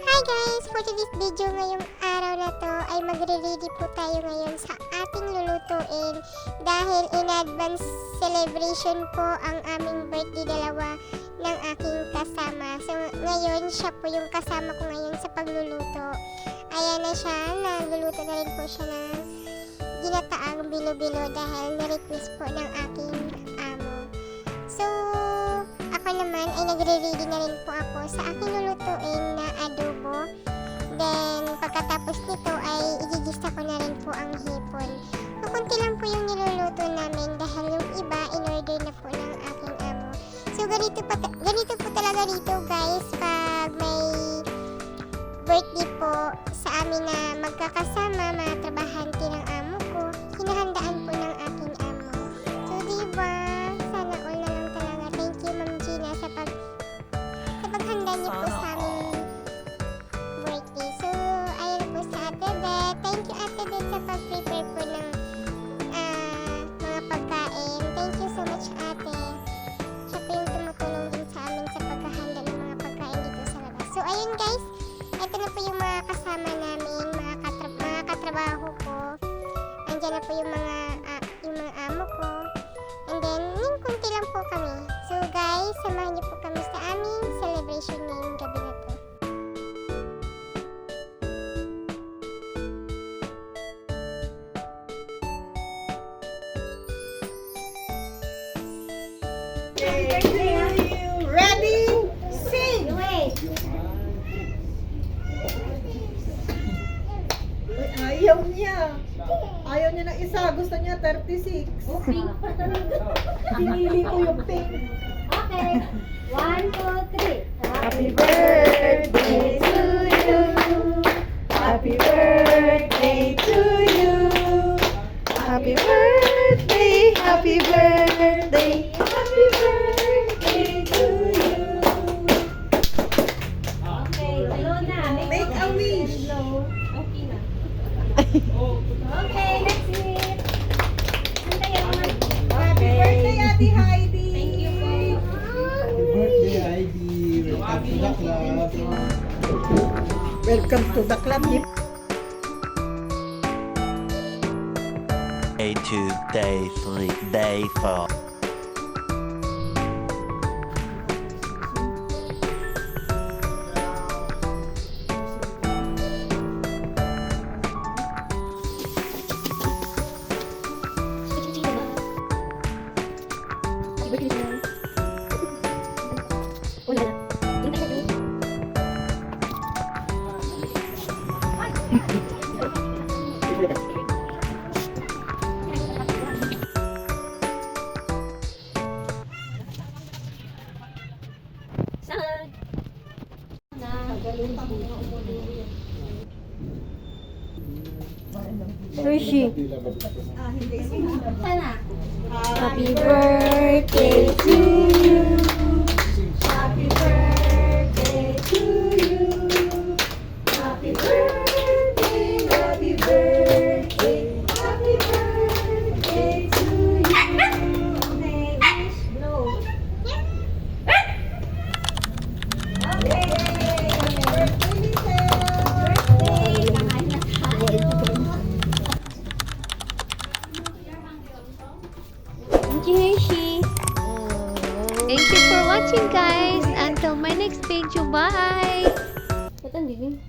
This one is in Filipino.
Hi guys! For today's video ngayong araw na to ay magre-ready po tayo ngayon sa ating lulutuin dahil in advance celebration po ang aming birthday dalawa ng aking kasama. So ngayon siya po yung kasama ko ngayon sa pagluluto. Ayan na siya, nagluluto na rin po siya ng ginataang bilo-bilo dahil na-request po ng aking amo. So, ako naman ay nagre-ready na rin po ako sa aking lulutuin na adobo. Then, pagkatapos nito ay igigista ko na rin po ang hipon. Kukunti lang po yung niluluto namin dahil yung iba in-order na po ng aking amo. So, ganito, pa, ganito po talaga dito guys pag may birthday po sa amin na magkakasama, mga trabahante ng amo ayun guys. Ito na po yung mga kasama namin, mga, katra- mga katrabaho ko. Andiyan na po yung mga, ah, yung mga amo ko. And then, yung kunti lang po kami. So guys, samahan niyo po kami sa aming celebration ngayong ayaw niya. Ayaw niya ng isa. Gusto niya 36. Pinili ko yung pink. Okay. One, two, three. Happy birthday to you. Happy birthday to you. Happy birthday, happy birthday, happy birthday to you. Okay, hello na. Make a wish. Okay na. Okay, let's eat. Santa yan. Happy birthday, Ate Heidi. Thank you po. Happy birthday, Heidi. Welcome to the club. Welcome to the club. Day two, day three, day four. Sushi. Ah? Happy birthday Thank you for watching guys. Until my next video. Bye. Ba't ang?